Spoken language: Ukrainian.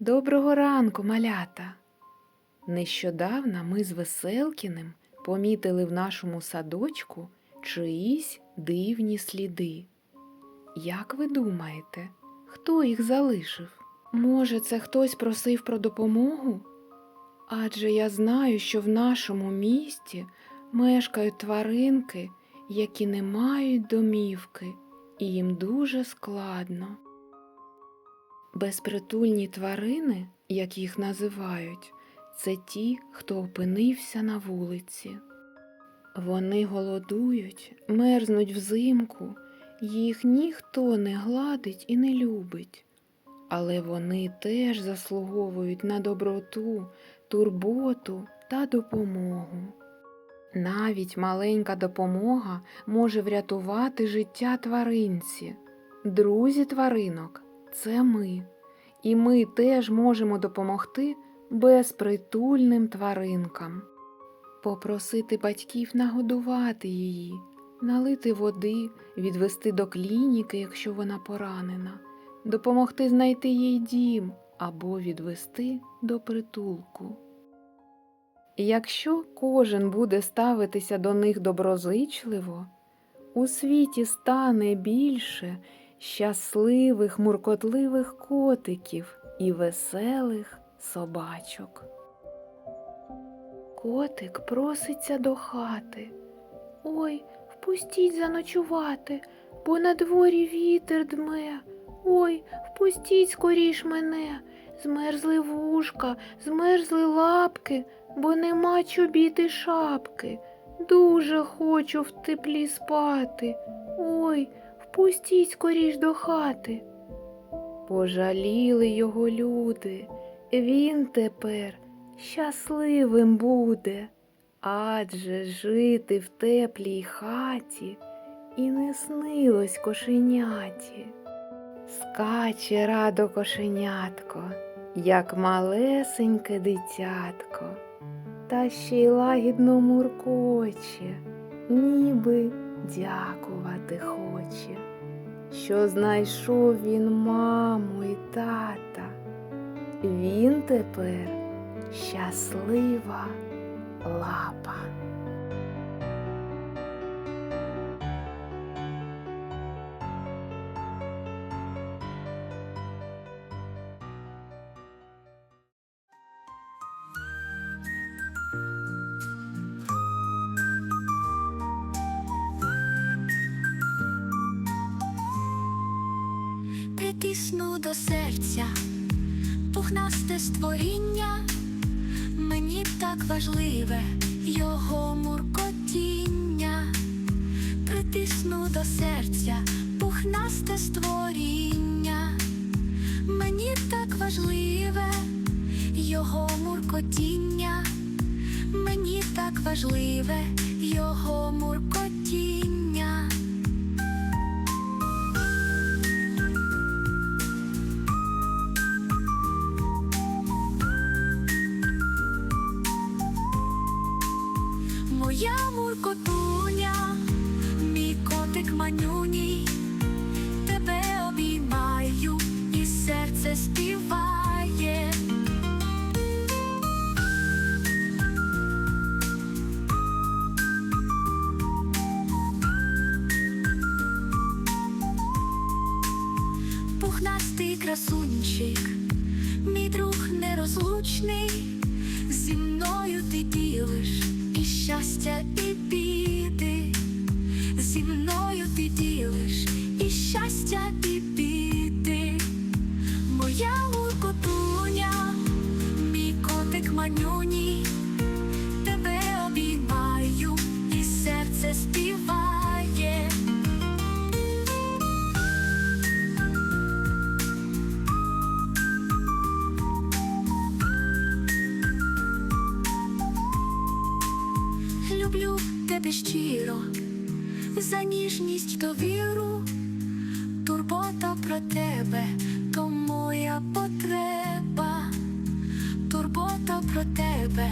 Доброго ранку, малята. Нещодавно ми з Веселкіним помітили в нашому садочку чиїсь дивні сліди. Як ви думаєте, хто їх залишив? Може, це хтось просив про допомогу? Адже я знаю, що в нашому місті мешкають тваринки, які не мають домівки, і їм дуже складно. Безпритульні тварини, як їх називають, це ті, хто опинився на вулиці. Вони голодують, мерзнуть взимку, їх ніхто не гладить і не любить. Але вони теж заслуговують на доброту, турботу та допомогу. Навіть маленька допомога може врятувати життя тваринці. Друзі тваринок це ми, і ми теж можемо допомогти безпритульним тваринкам. Попросити батьків нагодувати її, налити води, відвести до клініки, якщо вона поранена, допомогти знайти їй дім або відвести до притулку. Якщо кожен буде ставитися до них доброзичливо, у світі стане більше щасливих, муркотливих котиків і веселих собачок. Котик проситься до хати. Ой, впустіть заночувати, бо на дворі вітер дме. Ой, впустіть скоріш мене, змерзли вушка, змерзли лапки, бо нема чобіти шапки. Дуже хочу в теплі спати. Ой, впустіть скоріш до хати. Пожаліли його люди, він тепер щасливим буде, адже жити в теплій хаті і не снилось кошеняті. Скаче радо кошенятко, як малесеньке дитятко, та ще й лагідно муркоче, ніби дякувати хоче, що знайшов він маму і тата. Він тепер щаслива лапа. Притисну до серця, пухнасте створіння, мені так важливе його муркотіння, притисну до серця, пухнасте створіння, мені так важливе його муркотіння, мені так важливе його муркотіння. Муркотуня, мій котик манюній, тебе обіймаю, і серце співає. Пухнастий красунчик, мій друг нерозлучний, зі мною ти ділиш манюній, тебе обіймаю, і серце співає. Люблю тебе щиро, за ніжність довіру, турбота про тебе, то моя потреба, про тебе,